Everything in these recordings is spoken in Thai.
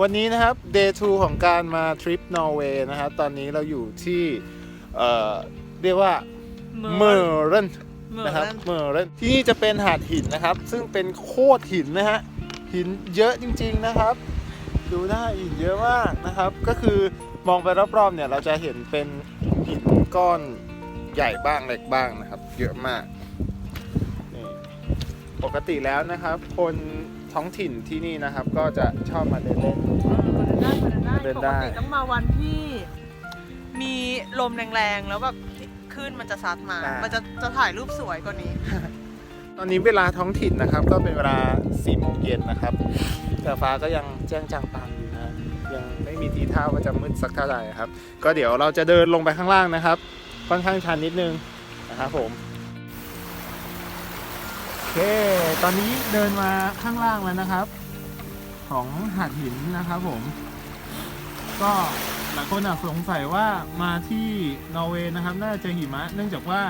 วันนี้นะครับ day 2 ของการมาทริปนอร์เวย์นะครับตอนนี้เราอยู่ที่เอ่อเรียกว่าเมอร์เรนนะครับเมอร์เรนที่นี่จะเป็นหาดหินนะครับ ซึ่งเป็นโคตรหินนะฮะหินเยอะจริง ๆนะครับ ดูได้หินเยอะมากนะครับ ก็คือมองไปรอบๆเนี่ยเราจะเห็นเป็นหินก้อนใหญ่บ้างเล็กบ้างนะครับ เยอะมากนี่ปกติแล้วนะครับ คน ท้องถิ่นที่นี่นะครับ ก็จะชอบมาเดินเล่น เดินได้เดินได้ ปกติต้องมาวันที่มีลมแรงๆ แล้วแบบขึ้นมันจะซัดมามันจะจะถ่ายรูปสวยกว่านี้ ตอนนี้เวลาท้องถิ่นนะครับ ก็เป็นเวลา4โมงเย็นนะครับแต่ฟ้าก็ยังแจ้งจางปางอยู่นะยังไม่มีทีท่าว่าจะมืดสักเท่าไหร่ครับ ก็เดี๋ยวเราจะเดินลงไปข้างล่างนะครับ ค่อนข้างชันนิดนึงนะครับผมโอเค ตอนนี้เดินมาข้างล่างแล้วนะครับ ของหาดหินนะครับผม ก็หลายคนสงสัยว่ามาที่นอร์เวย์นะครับ น่าจะหิมะ เนื่องจากว่า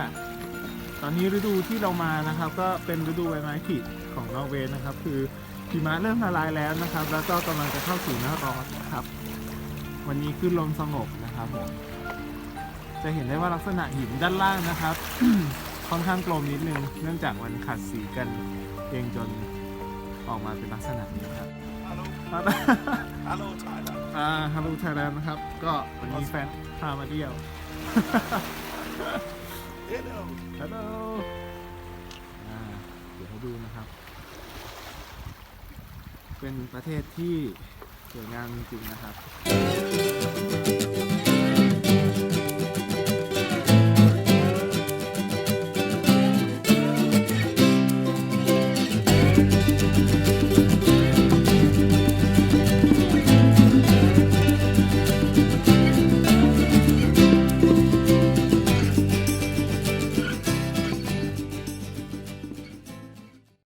ตอนนี้ฤดูที่เรามานะครับ ก็เป็นฤดูใบไม้ผลิของนอร์เวย์นะครับ คือหิมะเริ่มละลายแล้วนะครับ แล้วก็กำลังจะเข้าสู่หน้าร้อนนะครับ วันนี้ขึ้นลมสงบนะครับผมจะเห็นได้ว่าลักษณะหินด้านล่างนะครับ ค่อนข้างกลมนิดนึง เนื่องจากมันขัดสีกันเองจนออกมาเป็นลักษณะนี้ครับ Hello, hello Thailand. อ่าฮัลโหลไทยแลนด์นะครับ ก็วันนี้แฟนพามาเที่ยว Hello. ฮัลโหลอ่าเดี๋ยวให้ดูนะครับ เป็นประเทศที่สวยงามจริงๆนะครับ